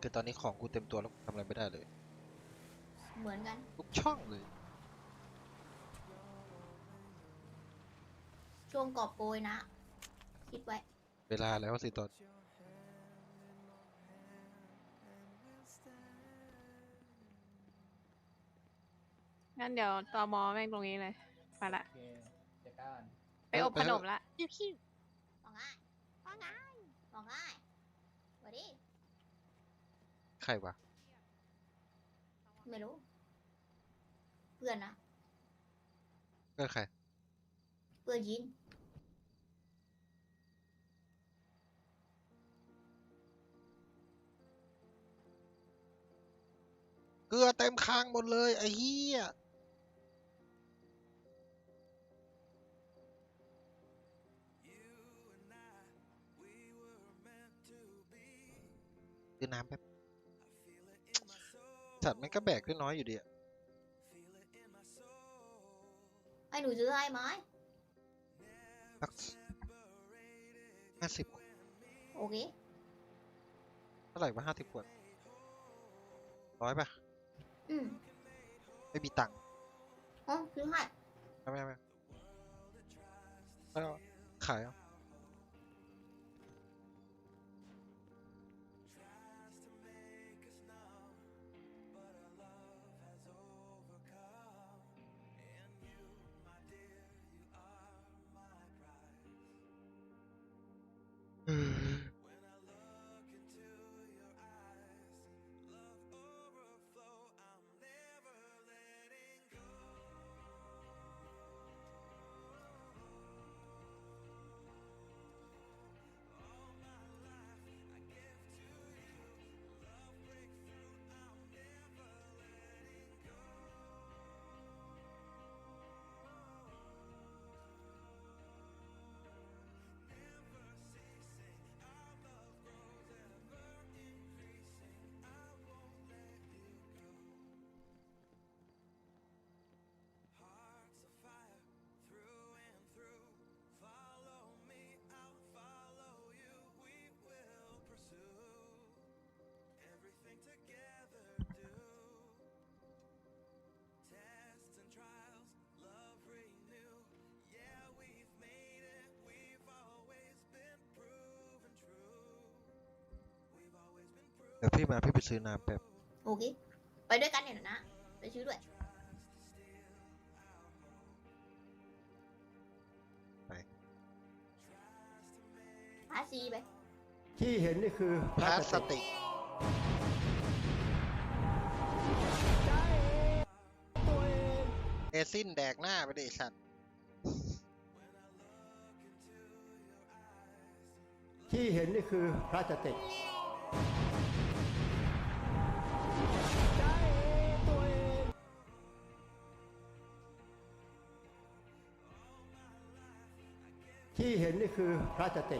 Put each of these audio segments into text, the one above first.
คือตอนนี้ของกูเต็มตัวแล้วกูทำอะไรไม่ได้เลย เหมือนกัน ทุกช่องเลย ช่วงกอบโกยนะ คิดไว้ เวลาแล้วสิตอน งั้นเดี๋ยวตอมอแม่งตรงนี้เลยไปละ โอเคจัดการ ไปอบขนมละ ว่าง่ายว่าง่ายว่าง่ายสวัสดี ใครวะ ไม่รู้ เพื่อนนะ เพื่อนใคร เพื่อนยิน เกลือเต็มคางหมดเลย ไอ้เหี้ย คือน้ำแป๊บ สัตว์มันก็แบกได้น้อยอยู่ดีอะไอ้หนูซื้อให้ไหมสักห้าสิบโอเคเท่าไหร่วะห้าสิบขวดร้อยป่ะ อืมไม่มีตังค์อ๋อซื้อให้ไม่ไม่ไม่ไม่เอาขายเอา เดี๋ยวพี่มาพี่ไปซื้อน้ำแป๊บโอเค ไปด้วยกันเนี่ยนะ ไปซื้อด้วยไปพาซีไป ที่เห็นนี่คือพลาสติก เอซินแดกหน้าไปดิไอ้สัตว์ที่เห็นนี่คือพลาสติก ที่เห็นนี่คือพระจติ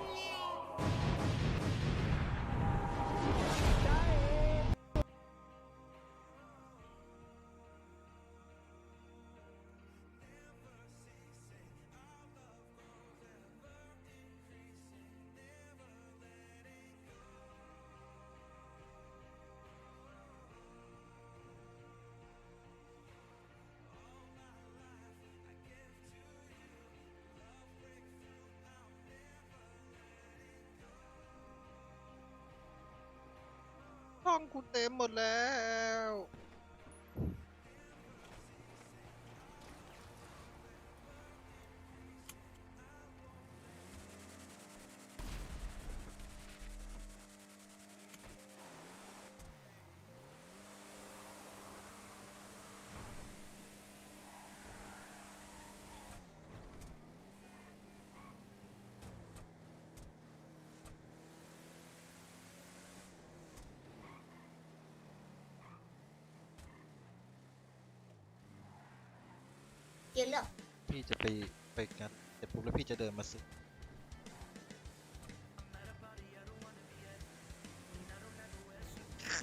องคุณเต็มหมดแล้ว เกียร์เลือกพี่จะไปไปงานเสร็จปุ๊บแล้วพี่จะเดินมาซื้อ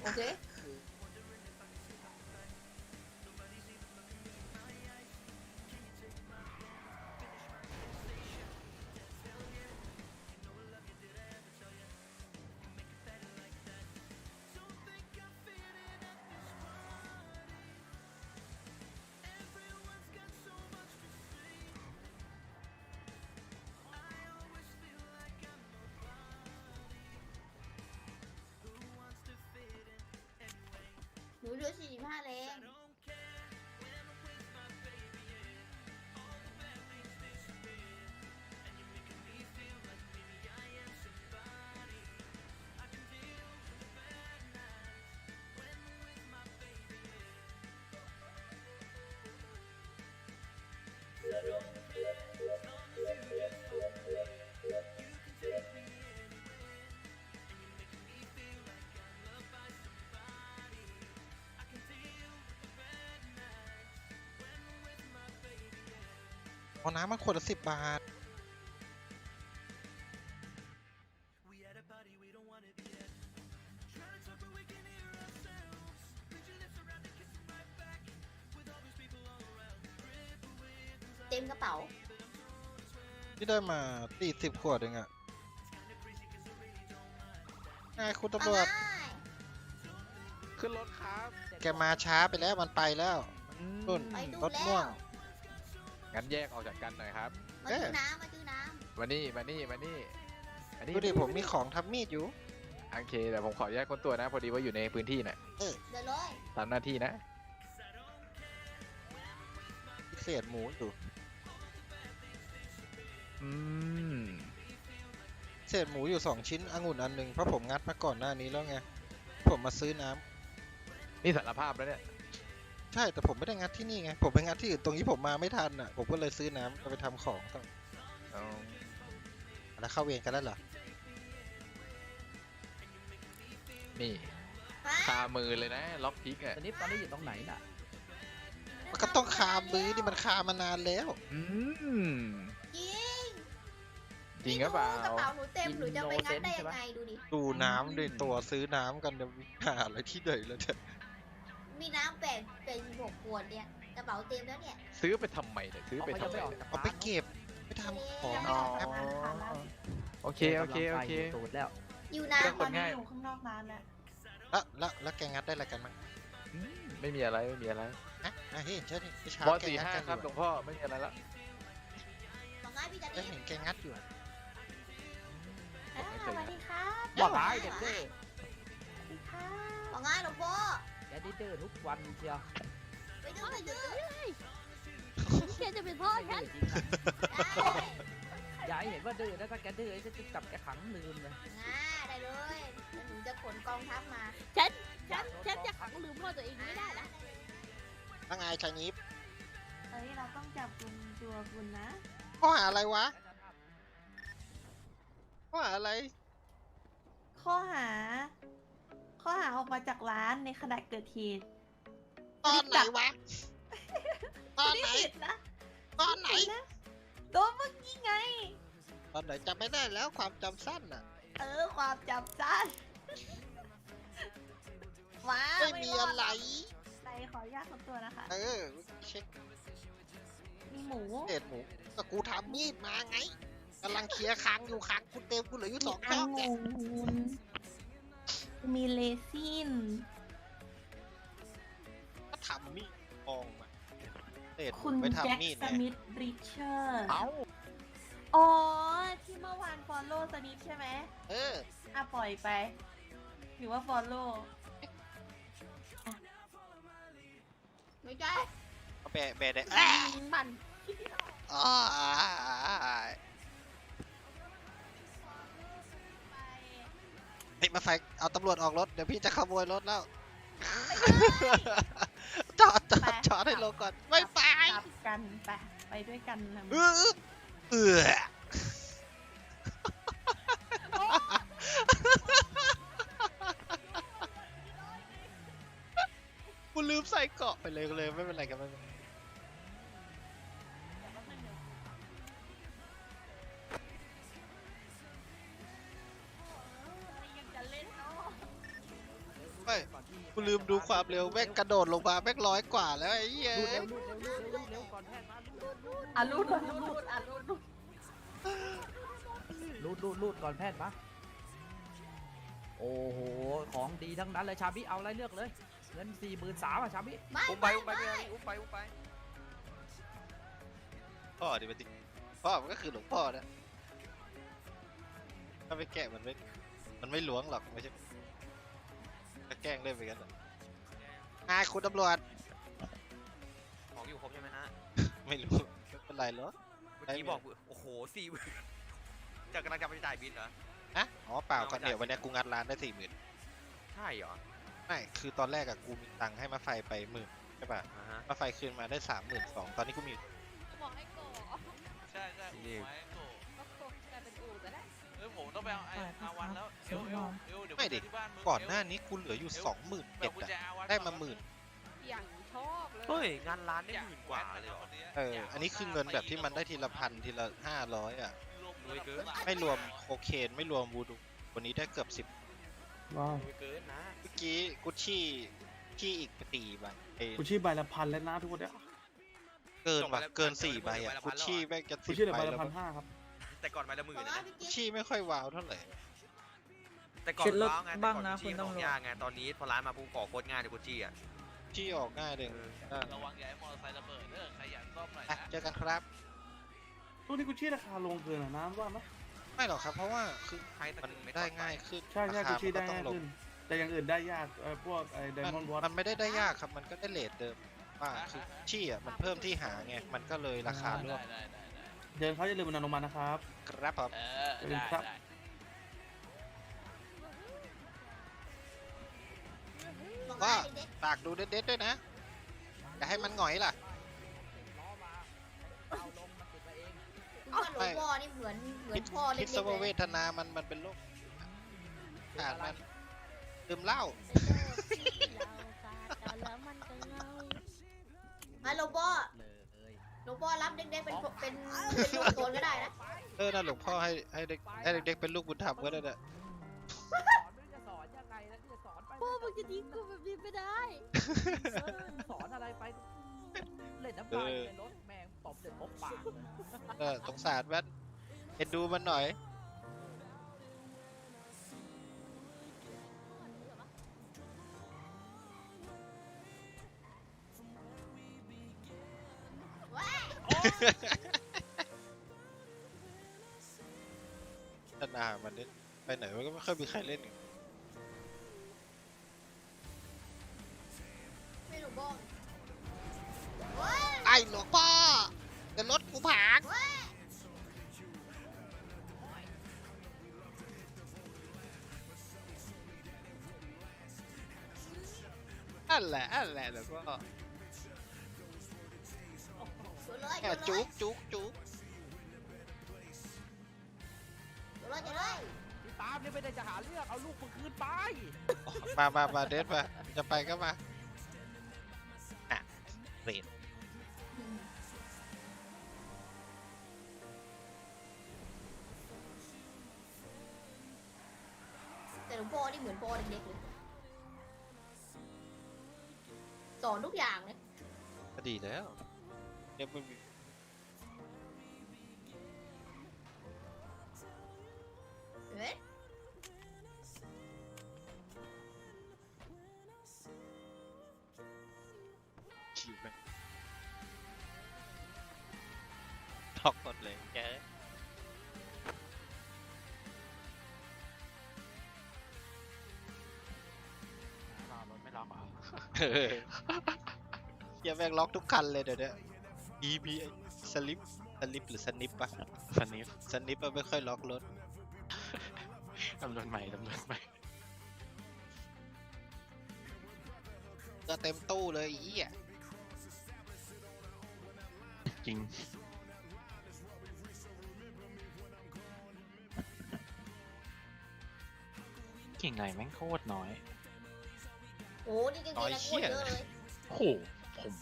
โอเค หนูเหลือสี่สิบห้าแรง เอาน้ำมาขวดละสิบบาท เต็มกระเป๋า ที่ได้มาสี่สิบขวดเองอะไงคุณตำรวจง่ายขึ้นรถครับ แกมาช้าไปแล้วมันไปแล้วนุ่นไปดูรถแล้ม่วว งงั้นแยกออกจากกันหน่อยครับ มาเอ๊ะซื้อน้ำมาซื้อน้มานี่มานี่มานี่มานี่ดูดิผมมีของทำมีดอยู่ โอเคแต่ผมขอแยกคนตัวนะ พอดีว่าอยู่ในพื้นที่น่ะำเดี๋ยวเลยตามหน้าที่นะพิเศษหมูอยู่ อืมเศษหมูอยู่สองชิ้นองุ่นอันหนึ่งเพราะผมงัดมาก่อนหน้านี้แล้วไง ผมมาซื้อน้ำนี่สารภาพแล้วเนี่ย ใช่แต่ผมไม่ได้งัดที่นี่ไง ผมไปงัดที่อื่นตรงนี้ผมมาไม่ทันอะ ผมก็เลยซื้อน้ำเอาไปทำของต่อเอาแล้วเข้าเวรกันแล้วเหรอ นี่ฮะคามือเลยนะ ล็อกพิกอะตอนนี้ตอนนี้อยู่ตรงไหนน่ะ มันก็ต้องคามือนี่มันคามานานแล้ว อืมจริงจริงหรือเปล่ากระเป๋าหนูเต็มหนูจะไปงัดได้ยังไงดูดิ ดูน้ำด้วยตัวซื้อน้ำกันเดี๋ยวหาอะไรที่ไหนแล้วเนี่ย มีน้ำแปดแปดสิบหกขวดเนี่ยกระเป๋าเต็มแล้วเนี่ยซื้อไปทำไมเนี่ยซื้อไปเขาทำจะไมไม่ออกจากเอาไปเก็บไปทำของอ๋อครับโอเคโอเคโอเคตูดแล้วอยู่เรื่องน้ำคนง่ายอยู่ข้างนอกร้านแล้วแล้วแล้วแล้วแกงัดได้อะไรกันมั้งอืมไม่มีอะไรไม่มีอะไรฮะอะเห็นเชิญนี่เช้าบอลแกสี่งัดห้ากันอครับหลยู่วงพ่อไม่มีอะไรละบอกง่ายพี่จะก็ดีเห็นแกงัดอยู่อะอ้าวสวัสดีครับบอกร้ายเด็กเด้อสวัสดีครับบอกง่ายหลวงพ่อ แกนี่ดื้อทุกวันเชียวไปดูไปดูแกจะเป็นพ่อฉันดื้อจริงอะได้อย่าให้เห็นว่าดื้อนะถ้าแกดื้อจะจับแกขังลืมเลยง่าได้เลยเดี๋ยวหนูจะขนกองทัพมาฉัน ฉันจะขังลืมพ่อตัวเองไม่ได้นะว่าไงชายนิฟเอ้ยเราต้องจับกุมตัวคุณนะข้อหาอะไรวะข้อหาอะไร ข้อหา ข้อหาออกมาจากร้านในขณะเกิดเหตุตอนไหนวะตอนไม่ไหนได้ผิดนะตอนไหนผิดนะตัวเมื่อกี้ไง ตอนไหนจำไม่ได้แล้วความจำสั้นอะ เออความจับสั้นมาไม่มีอะไรไหนขออนุญาตคนตัวนะคะ เออเช็คมีหมูเศษหมูก็กูทำมีดมาไงกำลังเคลียร์คางอยู่คางกูเต็มกูเหลืออยู่สองมีช่องงเนี่ยุ่น มีเลซินก็ทำมีดกองมาเศษหมูคุณไปแจ็คทำมีดสเนี่ยมิธริชเชอร์ เอ้าอ๋อ ที่เมื่อวานฟอลโล่สมิธใช่ไหมเออ อะปล่อยไป หรือว่าฟอลโล่ไม่ใช่เอาแบะแบะได้มันอ๋อเฮ้ยมาใส่เอาตำรวจออกรถ เดี๋ยวพี่จะขโมยรถแล้ว จอดจอดจอดให้ลงก่อน ไม่ไปกลับกันไปไปด้วยกันนะเออเออกูลืมใส่เกราะไปเลยเลยไม่ กูลืมดูความเร็วแม่งกระโดดลงมาแม่งร้อยกว่าแล้วไอ้เหี้ยรูดเร็วรูดเร็วรูดเร็วรูดเร็วก่อนแพทย์มาอะรูดรูดรูดอะรูดรูดรูดรูดรูดก่อนแพทย์มาโอ้โหของดีทั้งนั้นเลยชาบิเอาอะไรเลือกเลยเงินสี่หมื่นสามอะชาบิอุ้มไปอุ้มไปไม่อุ้มไปอุ้มไปพ่อดิมันจริงพ่อมันก็คือหลวงพ่อนะถ้าไปแกะมันไม่มันไม่หลวงหรอกไม่ใช่ ถ้าแกล้งเล่นไปกันอะอายคุณตำรวจ ของอยู่ครบใช่ไหมฮะไม่รู้ไม่เป็นไรหรอกเมื่อกี้บอกโอ้โหสี่หมื่นจะกำลังจะไปจ่ายบินเหรออะอ๋อเปล่าเอากันไม่ได้ เดี๋ยววันเนี้ยกูงัดร้านได้สี่หมื่นใช่เหรอไม่คือตอนแรกอะกูมีตังค์ให้มาไฟไปหมื่นใช่ป่ะอ่าฮะมาไฟคืนมาได้สามหมื่นสองตอนนี้กูมี บอกให้โกใช่ใช่นี่ไว้ ผมต้องไปเอาไอ้อาวันแล้วเอวเอวเอวเดี๋ยวไม่ดิ ที่บ้านมึงก่อนหน้าเนี้กูเหลืออยู่สองหมื่นแบเจ็บดกุญอะแจอาวันได้มาหมื่น อย่างชอบเลยเฮ้ยงานร้านได้หมื่นกว่าเลยเหรอเออ อันนี้คือเงินแบบที่มันได้ทีละพันทีละห้าร้อยอะ รวมรวยเกินไม่รวมโคเคนไม่รวมวูดูวันนี้ได้เกือบสิบว้าวรวยเกินนะเมื่อกี้กุชชี่ที่อีกตีใบเอ้ยกูชื่อใบละพันแล้วนะทุกคนเนี่ยเกินว่ะเกินสี่ใบอะกุชชี่แม่งจะกูสิบชื่อเหลือใบใบละแล้วพันมั้งห้าครับ แต่ก่อนใบละหมื่นบอกนะว่านะพี่กุชกิ๊กชี่ไม่ค่อยว้าวเท่าไหร่แต่ก่อนเช็ดรถว้าวไงแต่บ้างก่อนนะกุชชี่คุณตำรวจของยากไงตอนนี้พอร้านมาปุ๊บก่อโคตรง่ายเลยกุชชี่อะชี่ออกง่ายเลยอะระวังอย่าให้มอเตอร์ไซค์ระเบิดเด้อใครอยากซ่อมหน่อยอะนะเจอกันครับช่วงนี้กูชื่อราคาลงเกินอะน้ำว่าไหมไม่หรอกครับเพราะว่าคือใครแต่มันถึงไม่ได้ต่อปง่ายขึ้นใช่ใช่รากูคาชื่อมัได้นก็ต้องง่ายลงขึ้นแต่อย่างอื่นได้ยากเออพวกไอ้ไดมันมอนด์วอตมันไม่ได้ได้ยากครับมันก็ได้เลทเดิมว่าคือชี่อะมันเพิ่มที่หาไงมันก็เลยราคาได้ร่วมได้ได้ได้ เดินเขาจะลืมมันอนุมานะครับ ครับผมเออขอบคุณได้ครับ ได้บอกว่าเด็กฝากดูเด็ดๆด้วยนะอย่าให้มันหงอยล่ะล้อมาเอาลงมันติดมาเองๆคุณว่าหลวงพ่อนี่เหมือนเหมือคินดพ่อเล็คิดกซะๆว่าเลเวยทนามันมันเป็นโรคขาดมันดื่มเหล้าแล้วมันก็เงามาหลวงพ่อเลย หลวงพ่อรับเด็กๆเป็นเป็นเป็นลูกโจรก็ได้นะเออน่าหลวงพ่อให้ให้เด็กให้เด็กๆเป็นลูกบุญธรรมก็ได้นะสอนไม่รู้จะสอนยังไงแล้วจะสอนไปพ่อมึงจะทิ้งกูแบบนี้ไม่ได้ เออสอนอะไรไปเล่นน้ำลายในรถแม่งตบเสร็จตบปากเลย เออสงสารมันเอ็นดูมันหน่อย เว้ยนานๆมันเนี่ยไปไหนมันก็ไม่ค่อยมีใครเล่นกันไม่หลวงพ่อเว้ยไอ้หลวงพ่อจะรถกูพังเว้ยนั่นแหละนั่นแหละหลวงพ่อ เดี๋ยวเลยแค่เดี๋ยวเลยจุกจุกจุกเดี๋ยวเลยเดี๋ยวเลยพี่ตามนี่ไม่ได้จะหาเรื่องเอาลูกมึงคืนไปมามามาเดทมา จะไปก็มา อะเรดแต่หลวงพ่อนี่เหมือนพ่อเด็กๆเลยสอนทุกอย่างเลย ก็ดีแล้วเนี่ยไม่มี ท็อกหมดเลยแกรถไม่ล็อกเหรอเออเหี้ยแม่งล็อกทุกคันเลยเดี๋ยวเนี้ย EB สลิปสลิปหรือสนิปปะสนิฟสนิปมันไม่ค่อยล็อกรถ ตำรวจใหม่ตำรวจใหม่ก็เต็มตู้เลยอีอะ จริง ก่งไหนแม่งโคตรน้อยโอ้นี่เก่งๆนะโคตรเยอะเลยโหผม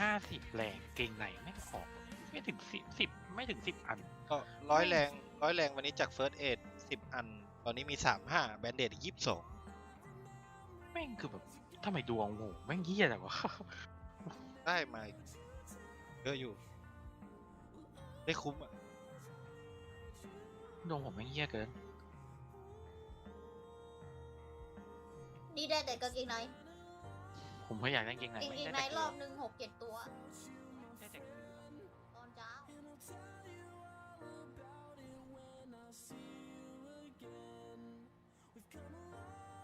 ห้าสิบแรงเก่งไหนแม่งออก ไม่ถึงสิบสิบไม่ถึงสิบอัน ก็ร้อยแรงร้อยแรงวันนี้จาก First Aid สิบอัน ตอนนี้มีสามห้าแบนเดดอีกยี่สิบสองแม่งคือแบบทำไมดวงโหแม่งเหี้ยแต่วะ ได้มาอีกเยอะอยู่ ได้คุ้มอะดวงผมแม่งเหี้ยเกิน นี่ได้แต่กางเกงในผมก็อยากได้เก่งไหนกางไม่เกงได้ในแต่รอบหนึ่งหกเจ็ดตัว ได้แต่ตอนเช้า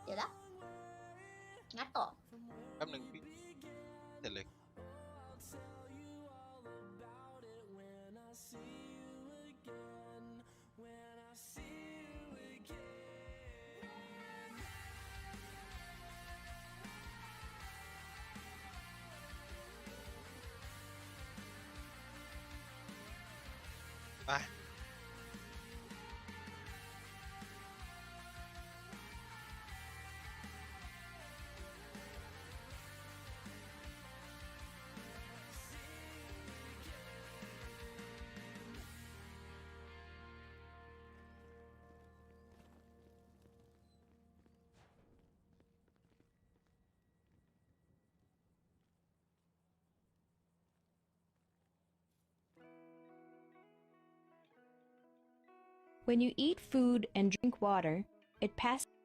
เดี๋ยวนะงัดต่อ แป๊บหนึ่งพี่เสร็จเลย ไ When you eat food and drink water, it passes.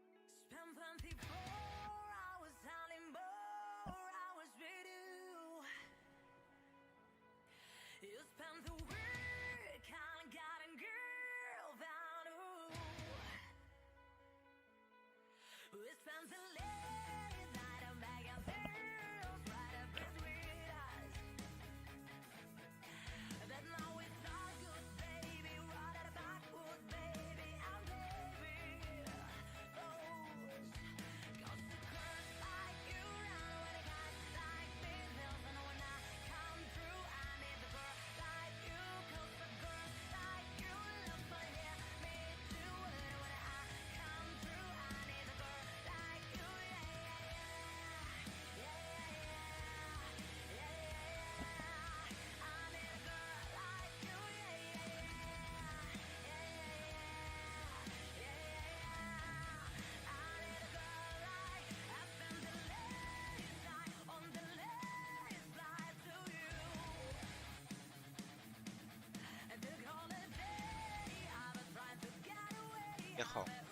เจ้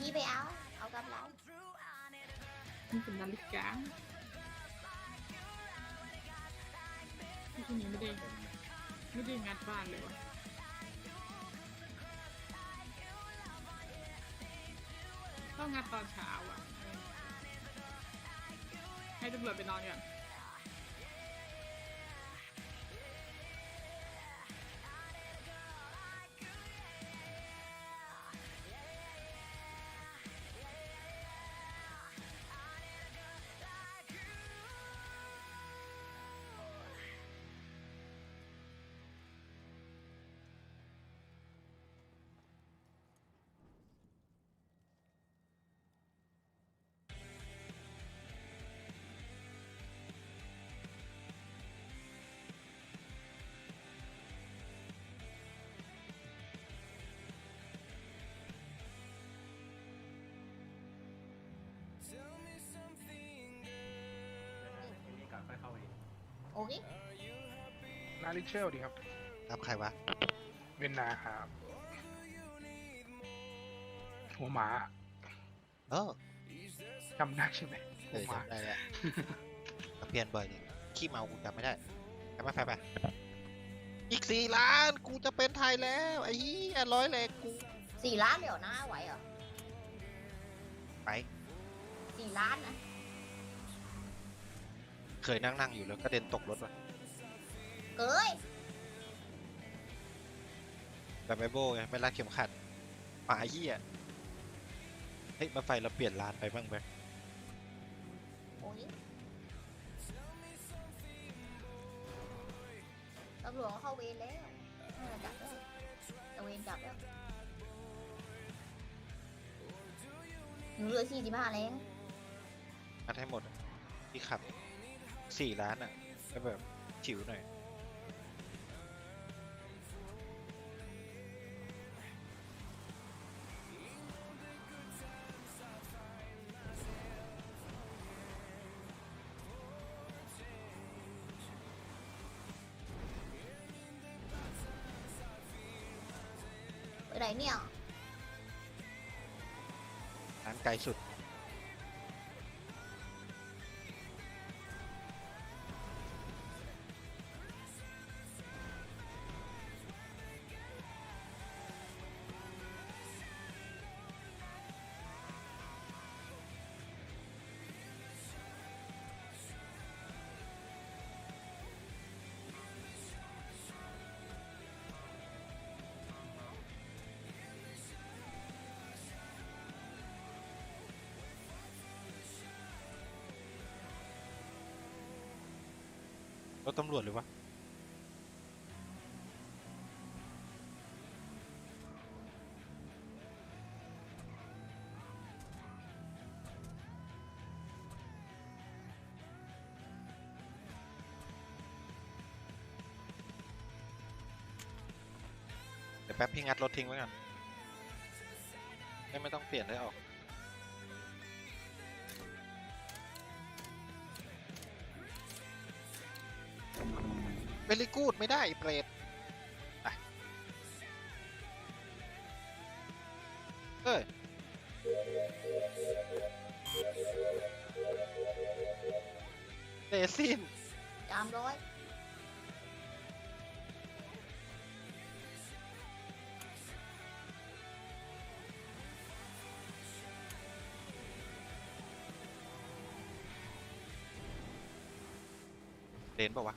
ยี่ไปเอา เอากำไรมันเป็นนาฬิกาที่ที่นี้ไม่ได้ไม่ได้งัดบ้านเลยวะต้องงัดตอนเช้าอะ ให้ตำรวจไปนอนก่อน อเค นาริเชลดีครับ รับใครวะ เวนนาครับ หัวหมาเออจำได้ใช่ไหมเอหัวอหมาจำได้แล้วเปลี่ยนบ่อยนี่ขี้เมากูจำไม่ได้ไปไปไปไปอีกสี่ล้านกูจะเป็นไทยแล้วไอ้เหี้ยร้อยแรงกูสี่ล้านเดี๋ยวนะไหวเหรอไปสี่ล้านนะ เคยนั่งนั่งอยู่แล้วก็เด็นตกรถว่ะเกยแบบไม่โบ้ไงไม่รัดเข็มขัดหมาเหี้ยเฮ้ยมาไฟเราเปลี่ยนร้านไปบ้างไหมโอ้ยตำรวจเขาเข้าเวรแล้วให้เราจับแล้วตะเวนจับแล้วหนูเหลือสี่สิบห้าแล้วงัดให้หมดอะที่ขับ สี่ล้านอะก็แบบฉิวหน่อยไปไหนเนี่ยร้านไกลสุด รถตำรวจหรือวะเดี๋ยวแป๊บพี่งัดรถทิ้งไว้ก่อนไม่ไม่ต้องเปลี่ยนได้ออก เวลิกูดไม่ได้เปรตไปเอ้ยเดซินสามร้อยเดนบอกวะ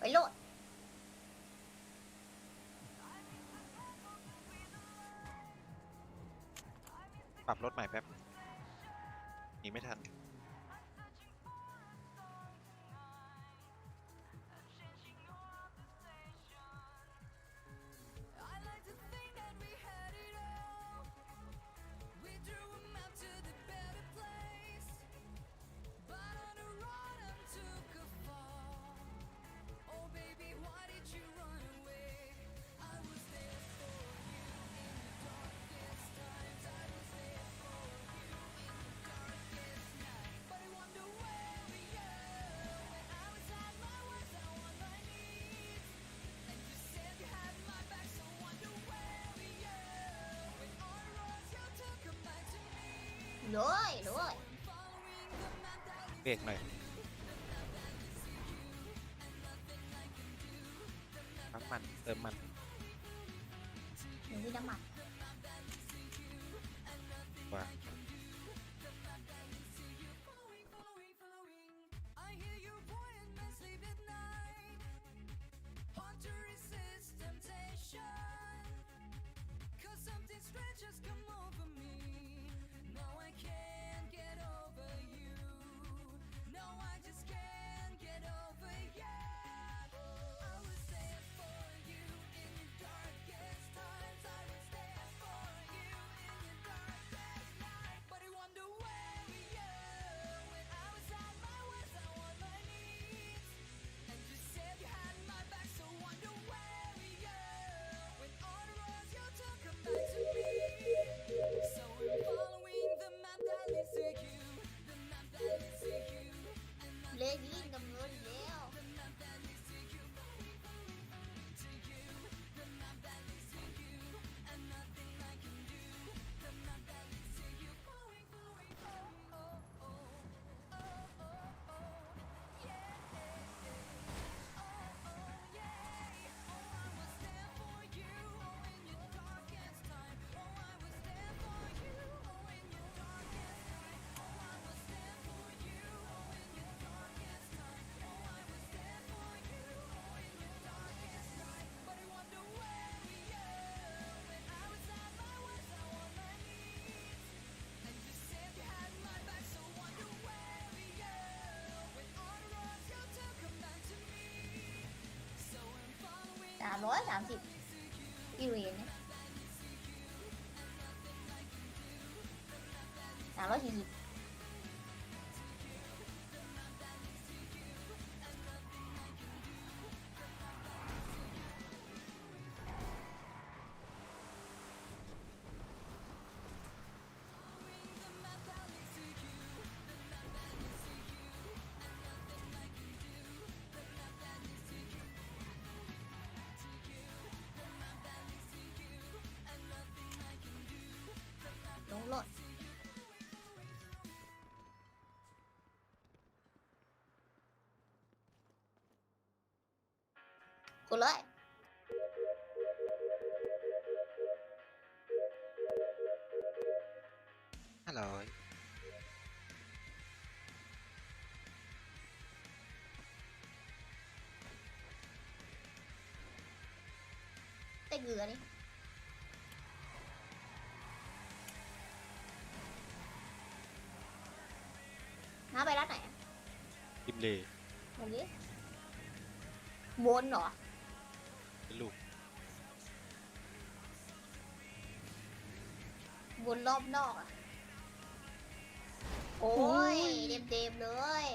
ไปโลดปรับรถใหม่แป๊บหนีไม่ทัน เลยเลยเบรกหน่อยปั๊มมันเติมมัน หนูมีน้ำมัน ร้อยสามสิบกิโลเองเนี่ยสามร้อยสี่สิบ กูเลยห้าร้อยได้เกลือนี่น้าไปร้านไหนอะกิมเลวันนี้วนเหรอ วนรอบนอกอะ โอ้ยเต็มๆเลย